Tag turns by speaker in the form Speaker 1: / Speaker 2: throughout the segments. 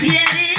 Speaker 1: E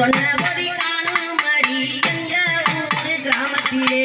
Speaker 1: கொல்ல ஒரு காணும்படி எங்க ஊரு கிராமத்திலே.